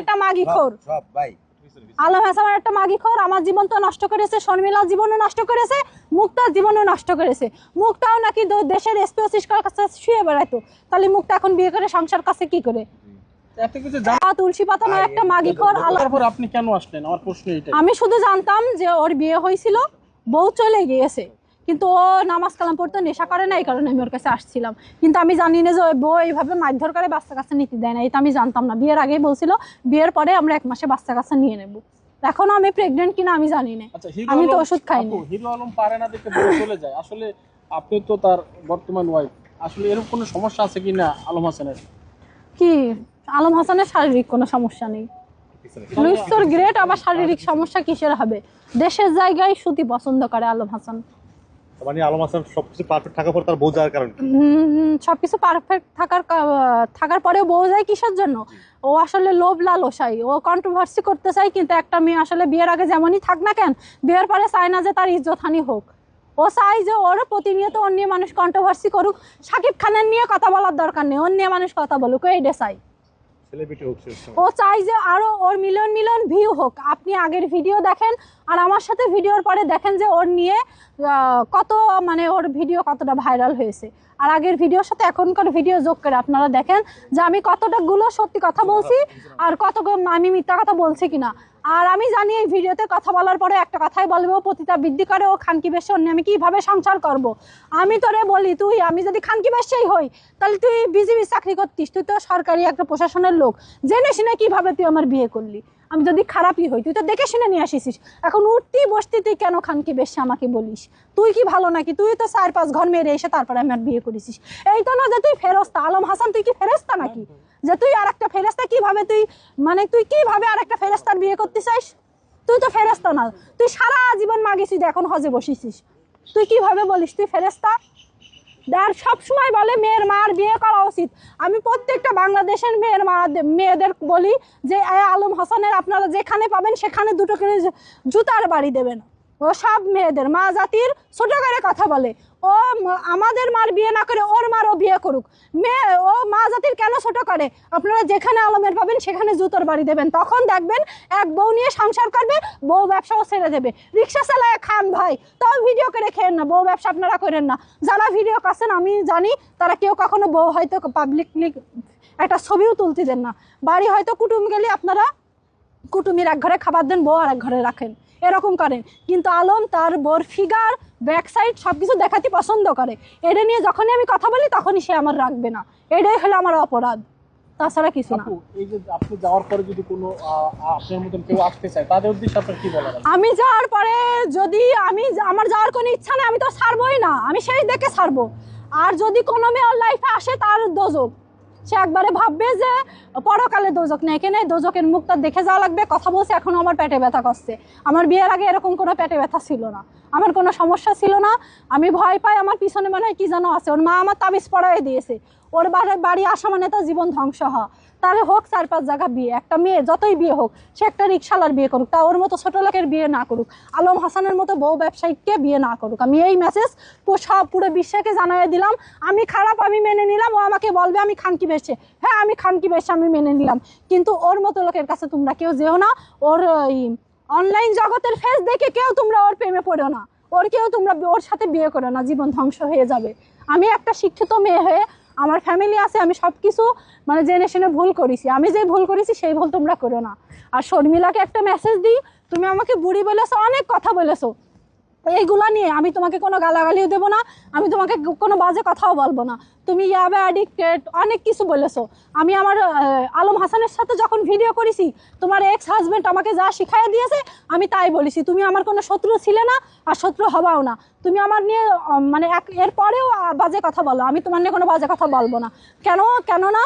একটা মাগি খোর। সব ভাই। আলম হাসান একটা মাগি খোর। আমার জীবন তো নষ্ট করেছে শর্মিলার জীবনও নষ্ট করেছে মুক্তার জীবনও নষ্ট করেছে। মুক্তাও নাকি দেশের এসপি কাছে শুয়ে বেড়াইতো। তাহলে মুক্তা এখন বিয়ে করে সংসার কাছে কি করে? তুলসী পাতা একটা মাগি খোর আলম আপনি কেন আসলেন? আমার প্রশ্ন আমি শুধু জানতাম যে ওর বিয়ে হয়েছিল বউ চলে গিয়েছে। কিন্তু ও নামাজ কালাম পড়তে নেশা করে না এই কারণে আমি ওর কাছে আসছিলাম। কিন্তু আমি জানি না যে ওই বউ এইভাবে মারধর করে বাচ্চা কাছে নিতে দেয় না এটা আমি জানতাম না। বিয়ের আগেই বলছিল বিয়ের পরে আমরা এক মাসে বাচ্চা কাছে নিয়ে নেব। এখনও আমি প্রেগনেন্ট কিনা আমি জানি না। আচ্ছা আমি তো ওষুধ খাইনি। হিরো আলম পারে না দেখে বলে চলে যায়। আসলে আপনি তো তার বর্তমান ওয়াইফ আসলে এরকম কোনো সমস্যা আছে কি না আলম হাসানের? কি? আলম হাসানের শারীরিক কোনো সমস্যা নেই। লুইসর গ্রেট আবার শারীরিক সমস্যা কিসের হবে? দেশের জায়গায় সুতি পছন্দ করে আলম হাসান। মানে আলম হাসান সবকিছু পারফেক্ট থাকার পর তার বউ যাওয়ার কারণ সবকিছু পারফেক্ট থাকার থাকার পরেও বউ যায় কিসের জন্য? ও আসলে লোভ লালসাই ও কন্ট্রোভার্সি করতে চায় কিন্তু একটা মেয়ে আসলে বিয়ের আগে যেমনই থাক না কেন বিয়ের পরে চায় না যে তার ইজ্জতহানি হোক। ও চাই যে ওর প্রতিনিয়ত ওর নিয়ে মানুষ কন্ট্রোভার্সি করুক। সাকিব খানের নিয়ে কথা বলার দরকার নেই অন্য নিয়ে মানুষ কথা বলুক এইটা চাই সেলিব্রিটি ও চাই যে আরও ওর মিলন মিলন ভিউ হোক। আপনি আগের ভিডিও দেখেন আর আমার সাথে ভিডিওর পরে দেখেন যে ওর নিয়ে কত মানে ওর ভিডিও কতটা ভাইরাল হয়েছে। আর আগের ভিডিওর সাথে এখনকার ভিডিও যোগ করে আপনারা দেখেন যে আমি কতটা গুলো সত্যি কথা বলছি আর কত আমি মিথ্যা কথা বলছি কিনা। আর আমি জানি এই ভিডিওতে কথা বলার পরে একটা কথাই বলব পতিতা বৃদ্ধি করে, ও খানকি বেশে অন্য, আমি কীভাবে সংসার করব। আমি তোরে বলি, তুই, আমি যদি খানকি বেশেই হই, তাহলে তুই বিজিবি চাকরি করতিস, তুই তো সরকারি একটা প্রশাসনের লোক। জেনে শুনে কীভাবে তুই আমার বিয়ে করলি? আমি যদি খারাপই হই, তুই তো দেখে শুনে নিয়ে আসিস এখন উঠতি বসতি তুই কেন খানকি বেশে আমাকে বলিস? তুই কি ভালো নাকি? তুই তো চার পাঁচ ঘর মেরে এসে তারপরে আমার বিয়ে করেছিস। এই তো না যে তুই ফেরস্তা, আলম হাসান, তুই কি ফেরস্তা নাকি? যে তুই আর একটা ফেরস্তা কীভাবে তুই মানে তুই কীভাবে আর একটা ফেরেস্তার বিয়ে করতে চাইস তুই তো ফেরেস্তা না। তুই সারা জীবন মাগেছিস এখন হজে বসেছিস। তুই কীভাবে বলিস, তুই ফেরেস্তা আর সবসময় বলে, মেয়ের মার বিয়ে করা উচিত। আমি প্রত্যেকটা বাংলাদেশের মেয়ের মা, মেয়েদের বলি যে আলম হাসানের আপনারা যেখানে পাবেন, সেখানে দুটো জু- জুতার বাড়ি দেবেন। ও সব মেয়েদের, মা জাতির ছোট করে কথা বলে। ও আমাদের মার বিয়ে না করে ওর মারও বিয়ে করুক। মেয়ে, ও মা জাতির কেন ছোট করে? আপনারা যেখানে আলমের পাবেন, সেখানে জুতোর বাড়ি দেবেন। তখন দেখবেন এক বউ নিয়ে সংসার করবে, বউ ব্যবসাও ছেড়ে দেবে। রিক্সা চালায় খান ভাই, তাও ভিডিও করে খেয়েন না। বউ ব্যবসা আপনারা করেন না। যারা ভিডিও করছেন, আমি জানি, তারা কেউ কখনো বউ হয়তো পাবলিকলি একটা ছবিও তুলতে দেন না। বাড়ি হয়তো কুটুম গেলে আপনারা কুটুমির এক ঘরে খাবার দেন, বউ আর এক ঘরে রাখেন। এরকম করেন কিন্তু আলম তার বোর ফিগার ব্যাক সাইড সব কিছু দেখাতে পছন্দ করে। এটা নিয়ে যখনই আমি কথা বলি তখনই সে আমার রাখবে না। এটাই হলো আমার অপরাধ। তাছাড়া কিছু না। এই যে আপনি যাওয়ার পরে যদি কোনো আপনার মতন কেউ আসতে চায় তাদের উদ্দেশ্যে আপনার কি বলার আমি যাওয়ার পরে যদি আমি আমার যাওয়ার কোনো ইচ্ছা নেই আমি তো ছাড়বোই না। আমি সেই দেখে ছাড়বো। আর যদি কোনো মেয়ে ওর লাইফে আসে তার দোজক। সে একবারে ভাববে যে, পরকালে দোজক নেই এখানে দোজকের মুখটা দেখে যাওয়া লাগবে। কথা বলছে এখনও আমার পেটে ব্যথা করছে। আমার বিয়ের আগে এরকম কোনো পেটে ব্যথা ছিল না। আমার কোনো সমস্যা ছিল না। আমি ভয় পাই, আমার পিছনে মনে হয় কি যেন আছে। ওর মা আমার তাবিজ পড়াই দিয়েছে। ওর বাড়ি বাড়ি আসা মানে তার জীবন ধ্বংস হওয়া। তাহলে হোক চার পাঁচ জায়গা বিয়ে। একটা মেয়ে, যতই বিয়ে হোক, সে একটা রিক্সালার বিয়ে করুক। তা ওর মতো ছোট লোকের বিয়ে না করুক। আলম হাসানের মতো বউ ব্যবসায়িককে বিয়ে না করুক। আমি এই মেসেজ সব পুরো বিশ্বকে জানাই দিলাম। আমি খারাপ, আমি মেনে নিলাম। ও আমাকে বলবে, আমি খানকি বেশে। হ্যাঁ আমি খানকি বেশে আমি মেনে নিলাম। কিন্তু ওর মতো লোকের কাছে তোমরা কেউ যেও না। ওর অনলাইন জগতের ফেস দেখে কেউ তোমরা ওর প্রেমে পড়ো না। ওর কেউ তোমরা ওর সাথে বিয়ে করো না, জীবন ধ্বংস হয়ে যাবে। আমি একটা শিক্ষিত মেয়ে হয়ে আমার ফ্যামিলি আছে, আমি সব কিছু মানে জেনে শুনে ভুল করেছি। আমি যে ভুল করেছি, সেই ভুল তোমরা করো না। আর শর্মিলাকে একটা মেসেজ দিই, তুমি আমাকে বুড়ি বলেছ, অনেক কথা বলেছ। এইগুলা নিয়ে আমি তোমাকে কোনো গালাগালিও দেবো না, আমি তোমাকে কোনো বাজে কথাও বলব না। তুমি ইয়াবে, অ্যাডিক্টেড অনেক কিছু বলেছ। আমি আমার আলম হাসানের সাথে যখন ভিডিও করেছি, তোমার এক্স হাজবেন্ড আমাকে যা শিখাই দিয়েছে, আমি তাই বলেছি। তুমি আমার কোনো শত্রু ছিলে না আর শত্রু হবাও না। তুমি আমার নিয়ে মানে এক, এরপরেও বাজে কথা বলো। আমি তোমার নিয়ে কোনো বাজে কথা বলব না। কেন? কেননা